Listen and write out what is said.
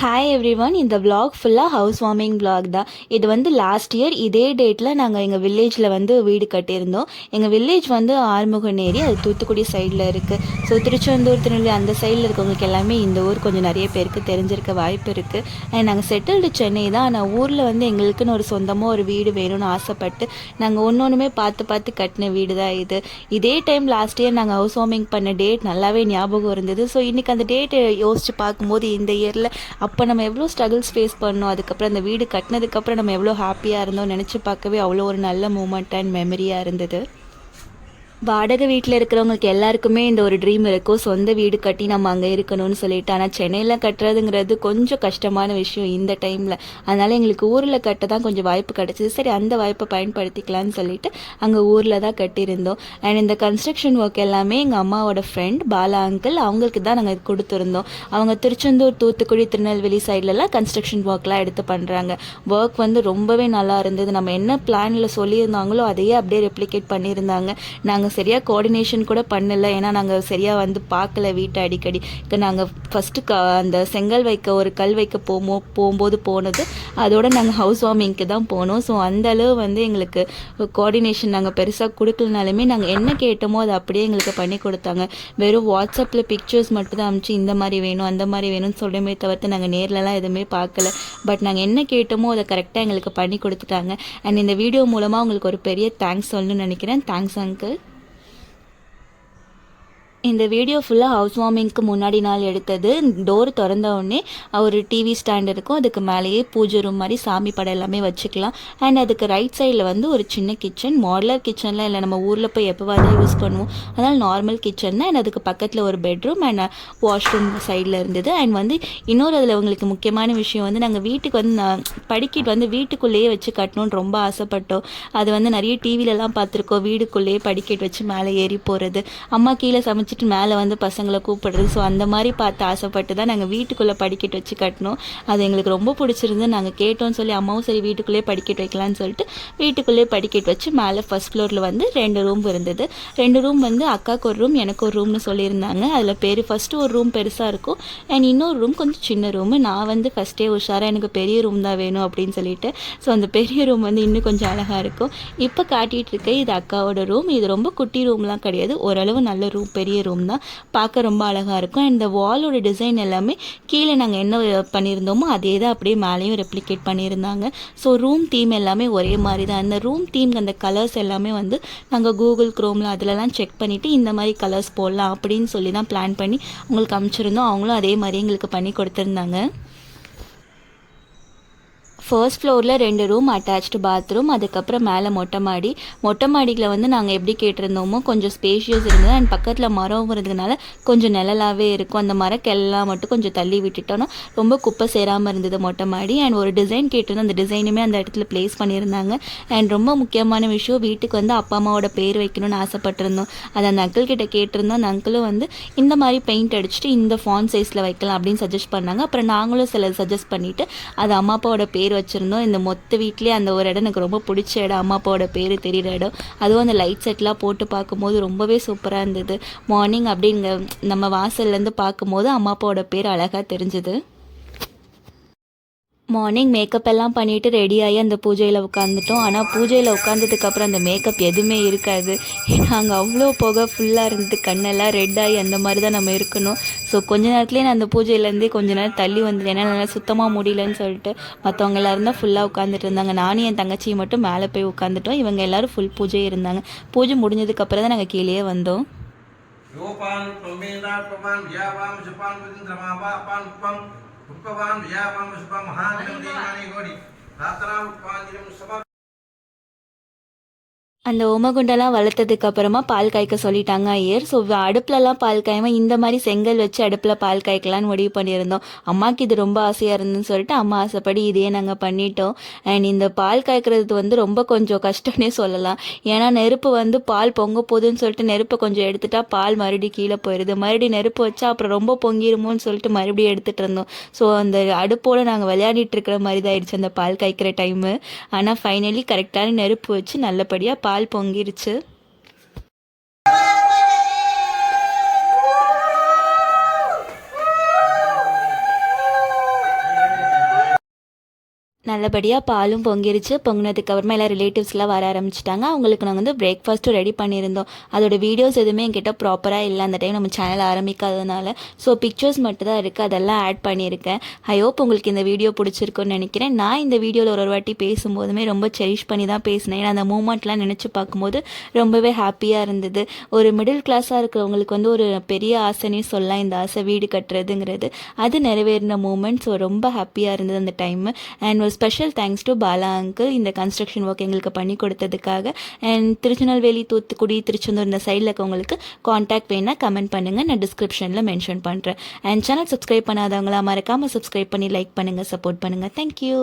Hi everyone இந்த vlog ஃபுல்லாக house warming vlog தான். இது வந்து லாஸ்ட் இயர் இதே டேட்டில் நாங்கள் எங்கள் வில்லேஜில் வந்து வீடு கட்டியிருந்தோம். எங்கள் வில்லேஜ் வந்து ஆறுமுகநேரி அது தூத்துக்குடி சைடில் இருக்குது ஸோ திருச்செந்தூர் திருநெல்வேலி அந்த சைடில் இருக்கவங்களுக்கு எல்லாமே இந்த ஊர் கொஞ்சம் நிறைய பேருக்கு தெரிஞ்சிருக்க வாய்ப்பு இருக்குது அண்ட் நாங்கள் செட்டில்டு சென்னை தான். ஆனால் ஊரில் வந்து எங்களுக்குன்னு ஒரு சொந்தமாக ஒரு வீடு வேணும்னு ஆசைப்பட்டு நாங்கள் ஒன்று ஒன்றுமே பார்த்து பார்த்து கட்டின வீடு தான் இது. இதே டைம் லாஸ்ட் இயர் நாங்கள் ஹவுஸ் வார்மிங் பண்ண டேட் நல்லாவே ஞாபகம் இருந்தது. ஸோ இன்றைக்கி அந்த டேட்டை யோசித்து பார்க்கும்போது இந்த இயரில் அப்போ நம்ம எவ்வளோ ஸ்ட்ரகிள்ஸ் ஃபேஸ் பண்ணோம் அதுக்கப்புறம் அந்த வீடு கட்டினதுக்கப்புறம் நம்ம எவ்வளோ ஹாப்பியாக இருந்தோம் நினச்சி பார்க்கவே அவ்வளோ ஒரு நல்ல மூமெண்ட் அண்ட் மெமரியாக இருந்தது. வாடகை வீட்டில் இருக்கிறவங்களுக்கு எல்லாருக்குமே இந்த ஒரு ட்ரீம் இருக்கும். சொந்த வீடு கட்டி நம்ம அங்கே இருக்கணும்னு சொல்லிட்டு. ஆனால் சென்னையில் கட்டுறதுங்கிறது கொஞ்சம் கஷ்டமான விஷயம் இந்த டைமில் அதனால் எங்களுக்கு ஊரில் கட்ட தான் கொஞ்சம் வாய்ப்பு கிடச்சிது. சரி அந்த வாய்ப்பை பயன்படுத்திக்கலாம்னு சொல்லிட்டு அங்கே ஊரில் தான் கட்டியிருந்தோம். அண்ட் இந்த கன்ஸ்ட்ரக்ஷன் ஒர்க் எல்லாமே எங்கள் அம்மாவோட ஃப்ரெண்ட் பாலா அங்கிள் அவங்களுக்கு தான் நாங்கள் கொடுத்துருந்தோம். அவங்க திருச்செந்தூர் தூத்துக்குடி திருநெல்வேலி சைட்லலாம் கன்ஸ்ட்ரக்ஷன் ஒர்க்லாம் எடுத்து பண்ணுறாங்க ஒர்க் வந்து ரொம்பவே நல்லா இருந்தது. நம்ம என்ன பிளானில் சொல்லியிருந்தாங்களோ அதையே அப்படியே ரெப்ளிகேட் பண்ணியிருந்தாங்க. நாங்கள் சரியாக கோஆர்டினேஷன் கூட பண்ணல. ஏன்னா நாங்கள் சரியாக வந்து பார்க்கல வீட்டை அடிக்கடி. இப்போ நாங்கள் ஃபஸ்ட்டு க அந்த செங்கல் வைக்க ஒரு கல் வைக்க போமோ போகும்போது போனது அதோட நாங்கள் ஹவுஸ் வார்மிங்க்கு தான் போனோம். ஸோ அந்த அளவு வந்து எங்களுக்கு கோஆர்டினேஷன் நாங்கள் பெருசாக கொடுக்கலனாலுமே நாங்கள் என்ன கேட்டோமோ அதை அப்படியே எங்களுக்கு பண்ணி கொடுத்தாங்க. வெறும் வாட்ஸ்அப்பில் பிக்சர்ஸ் மட்டும் தான் அனுப்பிச்சு இந்த மாதிரி வேணும் அந்த மாதிரி வேணும்னு சொல்லுமே தவிர்த்து நாங்கள் நேர்லலாம் எதுவுமே பார்க்கல. பட் நாங்கள் என்ன கேட்டோமோ அதை கரெக்டாக எங்களுக்கு பண்ணி கொடுத்துட்டாங்க. அண்ட் இந்த வீடியோ மூலமாக உங்களுக்கு ஒரு பெரிய தேங்க்ஸ் சொல்லணும்னு நினைக்கிறேன். தேங்க்ஸ் அங்கிள் இந்த வீடியோ ஃபுல்லாக ஹவுஸ் வார்மிங்க்கு முன்னாடி நாள் எடுத்தது. டோர் திறந்த உடனே ஒரு டிவி ஸ்டாண்ட் இருக்கும். அதுக்கு மேலேயே பூஜை ரூம் மாதிரி சாமி படம் எல்லாமே வச்சுக்கலாம். அண்ட் அதுக்கு ரைட் சைடில் வந்து ஒரு சின்ன கிச்சன் மாடலர் கிச்சன்லாம் இல்லை. நம்ம ஊரில் போய் எப்போவாது யூஸ் பண்ணுவோம். அதனால் நார்மல் கிச்சன் அண்ட் அதுக்கு பக்கத்தில் ஒரு பெட்ரூம் அண்ட் வாஷ்ரூம் சைடில் இருந்தது. அண்ட் வந்து இன்னொரு அதில் உங்களுக்கு முக்கியமான விஷயம் வந்து நாங்கள் வீட்டுக்கு வந்து நான் படிக்கிட்டு வந்து வீட்டுக்குள்ளேயே வச்சு கட்டணும்னு ரொம்ப ஆசைப்பட்டோம். அது வந்து நிறைய டிவிலலாம் பார்த்துருக்கோம். வீடுக்குள்ளேயே படிக்கட்டு வச்சு மேலே ஏறி போகிறது அம்மா கீழே சமைச்சு வச்சுட்டு மேலே வந்து பசங்களை கூப்பிடுறது. ஸோ அந்த மாதிரி பார்த்து ஆசைப்பட்டு தான் நாங்கள் வீட்டுக்குள்ளே படிக்கட்டு வச்சு கட்டினோம். அது எங்களுக்கு ரொம்ப பிடிச்சிருந்து நாங்கள் கேட்டோம்னு சொல்லி அம்மாவும் சரி வீட்டுக்குள்ளேயே படிக்கட்டு வைக்கலாம்னு சொல்லிட்டு வீட்டுக்குள்ளேயே படிக்கட்டு வச்சு மேலே ஃபஸ்ட் ஃப்ளோரில் வந்து ரெண்டு ரூம் இருந்தது. ரெண்டு ரூம் வந்து அக்காவுக்கு ஒரு ரூம் எனக்கு ஒரு ரூம்னு சொல்லியிருந்தாங்க. அதில் பேர் ஃபஸ்ட்டு ஒரு ரூம் பெருசாக இருக்கும். அண்ட் இன்னொரு ரூம் கொஞ்சம் சின்ன ரூமு நான் வந்து ஃபஸ்ட்டே உஷாராக எனக்கு பெரிய ரூம் தான் வேணும் அப்படின்னு சொல்லிட்டு. ஸோ அந்த பெரிய ரூம் வந்து இன்னும் கொஞ்சம் அழகாக இருக்கும். இப்போ காட்டிகிட்டு இருக்க இது அக்காவோட ரூம் இது ரொம்ப குட்டி ரூம்லாம் கிடையாது. ஓரளவு நல்ல ரூம் பெரிய ரூம் தான் பார்க்க ரொம்ப அழகாக இருக்கும். அண்ட் இந்த வாலோட டிசைன் எல்லாமே கீழே நாங்கள் என்ன பண்ணியிருந்தோமோ அதே தான் அப்படியே மேலேயும் ரெப்ளிகேட் பண்ணியிருந்தாங்க. ஸோ ரூம் தீம் எல்லாமே ஒரே மாதிரி தான் அந்த ரூம் தீம் அந்த கலர்ஸ் எல்லாமே வந்து நாங்கள் கூகுள் க்ரோமில் அதிலலாம் செக் பண்ணிவிட்டு இந்த மாதிரி கலர்ஸ் போடலாம் அப்படின்னு சொல்லி தான் பிளான் பண்ணி உங்களுக்கு அமுச்சிருந்தோம். அவங்களும் அதே மாதிரி எங்களுக்கு பண்ணி கொடுத்துருந்தாங்க. ஃபர்ஸ்ட் ஃப்ளோரில் ரெண்டு ரூம் அட்டாச்டு பாத்ரூம் அதுக்கப்புறம் மேலே மொட்டை மாடி. மொட்டை மாடியில் வந்து நாங்கள் எப்படி கேட்டிருந்தோமோ கொஞ்சம் ஸ்பேஷியஸ் இருந்தது. அண்ட் பக்கத்தில் மரம் இருந்ததுனால கொஞ்சம் நிழலாகவே இருக்கும். அந்த மரக்கெல்லாம் மட்டும் கொஞ்சம் தள்ளி விட்டுட்டோன்னா ரொம்ப குப்பை சேராமல் இருந்தது மொட்டை மாடி. அண்ட் ஒரு டிசைன் கேட்டிருந்தோம். அந்த டிசைனுமே அந்த இடத்துல ப்ளேஸ் பண்ணியிருந்தாங்க. அண்ட் ரொம்ப முக்கியமான விஷயம் வீட்டுக்கு வந்து அப்பா அம்மாவோட பேர் வைக்கணும்னு ஆசைப்பட்டிருந்தோம். அதை அந்த அங்கிள் கிட்ட கேட்டிருந்தோம். அந்த அங்கிளும் வந்து இந்த மாதிரி பெயிண்ட் அடிச்சுட்டு இந்த ஃபான் சைஸில் வைக்கலாம் அப்படின்னு சஜஸ்ட் பண்ணாங்க. அப்புறம் நாங்களும் சில சஜஸ்ட் பண்ணிவிட்டு அது அம்மா அப்பாவோட பேர் வச்சுருந்தோம். இந்த மொத்த வீட்லேயே அந்த ஒரு இடம் எனக்கு ரொம்ப பிடிச்ச இடம். அம்மா அப்பாவோட பேர் தெரிகிற இடம். அதுவும் அந்த லைட் செட்லாம் போட்டு பார்க்கும்போது ரொம்பவே சூப்பராக இருந்தது. மார்னிங் அப்படிங்க நம்ம வாசல்லேருந்து பார்க்கும்போது அம்மா அப்பாவோட பேர் அழகாக தெரிஞ்சுது. மார்னிங் மேக்கப் எல்லாம் பண்ணிவிட்டு ரெடியாகி அந்த பூஜையில் உட்காந்துட்டோம் ஆனால் பூஜையில் உட்காந்ததுக்கப்புறம் அந்த மேக்கப் எதுவுமே இருக்காது. ஏன்னா அங்கே அவ்வளோ புகை ஃபுல்லாக இருந்தது. கண்ணெல்லாம் ரெட் ஆகி அந்த மாதிரி தான் நம்ம இருக்கணும். ஸோ கொஞ்ச நேரத்துலேயே நான் அந்த பூஜையிலேருந்தே கொஞ்ச நேரம் தள்ளி வந்தது. ஏன்னா நல்லா சுத்தமாக முடியலன்னு சொல்லிட்டு மற்றவங்க எல்லாரும் தான் ஃபுல்லாக உட்காந்துட்டு இருந்தாங்க. நானும் என் தங்கச்சியும் மட்டும் மேலே போய் உட்காந்துட்டோம் இவங்க எல்லாரும் ஃபுல் பூஜை இருந்தாங்க. பூஜை முடிஞ்சதுக்கப்புறம் தான் நாங்கள் கீழே வந்தோம். யோபான் பிரமேதாத்மவான் வியாபாம் சுபான் விதிந்திரமாவாபான் உப்பம் உப்பவான் வியாபாம் சுபம் மகாந்தம் தீமானி கோடி ராத்தராம் உட்பாஞ்சிரம் சம அந்த ஓமகுண்டெல்லாம் வளர்த்ததுக்கு அப்புறமா பால் காய்க்க சொல்லிட்டாங்க ஐயர். ஸோ அடுப்புலலாம் பால் காயாமல் இந்த மாதிரி செங்கல் வச்சு அடுப்பில் பால் காய்க்கலான்னு முடிவு பண்ணியிருந்தோம். அம்மாவுக்கு இது ரொம்ப ஆசையாக இருந்துன்னு சொல்லிட்டு அம்மா ஆசைப்படி இதையே நாங்கள் பண்ணிட்டோம். அண்ட் இந்த பால் காய்க்கிறது வந்து ரொம்ப கொஞ்சம் கஷ்டம்னே சொல்லலாம். ஏன்னா நெருப்பு வந்து பால் பொங்க போகுதுன்னு சொல்லிட்டு நெருப்பை கொஞ்சம் எடுத்துட்டா பால் மறுபடியும் கீழே போயிடுது. மறுபடியும் நெருப்பு வச்சா அப்புறம் ரொம்ப பொங்கிருமோன்னு சொல்லிட்டு மறுபடியும் எடுத்துகிட்டு இருந்தோம். ஸோ அந்த அடுப்போடு நாங்கள் விளையாடிட்டு இருக்கிற மாதிரி தான் ஆயிடுச்சு அந்த பால் காய்க்கிற டைமு ஆனால் ஃபைனலி கரெக்டான நெருப்பு வச்சு நல்லபடியாக பால் பொங்கிருச்சு. நல்லபடியாக பாலும் பொங்கிருச்சு. பொங்கினதுக்கு அப்புறமா எல்லாம் ரிலேட்டிவ்ஸ்லாம் வர ஆரம்பிச்சிட்டாங்க. அவங்களுக்கு நாங்கள் வந்து பிரேக்ஃபாஸ்ட்டும் ரெடி பண்ணியிருந்தோம். அதோட வீடியோஸ் எதுவுமே என்கிட்ட ப்ராப்பராக இல்லை. அந்த டைம் நம்ம சேனல் ஆரம்பிக்காததுனால. ஸோ பிக்சர்ஸ் மட்டும் தான் இருக்குது அதெல்லாம் ஆட் பண்ணியிருக்கேன். ஐ ஹோப் உங்களுக்கு இந்த வீடியோ பிடிச்சிருக்குன்னு நினைக்கிறேன். நான் இந்த வீடியோவில் ஒரு ஒரு வாட்டி பேசும்போதுமே ரொம்ப செரிஷ் பண்ணி தான் பேசினேன். ஏன்னா அந்த மூமெண்ட்லாம் நினச்சி பார்க்கும்போது ரொம்பவே ஹாப்பியாக இருந்தது. ஒரு மிடில் கிளாஸாக இருக்கிறவங்களுக்கு வந்து ஒரு பெரிய ஆசைனே சொல்லலாம். இந்த ஆசை வீடு கட்டுறதுங்கிறது. அது நிறைவேறின மூமெண்ட் ஸோ ரொம்ப ஹாப்பியாக இருந்தது அந்த டைம் அண்ட் ஒரு special thanks to Bala uncle இந்த கன்ஸ்ட்ரக்ஷன் ஒர்க் எங்களுக்கு பண்ணி கொடுத்ததுக்காக. அண்ட் திருநெல்வேலி தூத்துக்குடி திருச்செந்தூர் இந்த சைடில் இருக்கவங்களுக்கு காண்டாக்ட் வேணால் கமெண்ட் பண்ணுங்கள் நான் டிஸ்கிரிப்ஷனில் மென்ஷன் பண்ணுறேன் அண்ட் சேனல் சப்ஸ்கிரைப் பண்ணாதவங்களா மறக்காமல் சப்ஸ்கிரைப் பண்ணி லைக் பண்ணுங்கள் சப்போர்ட் பண்ணுங்கள் தேங்க்யூ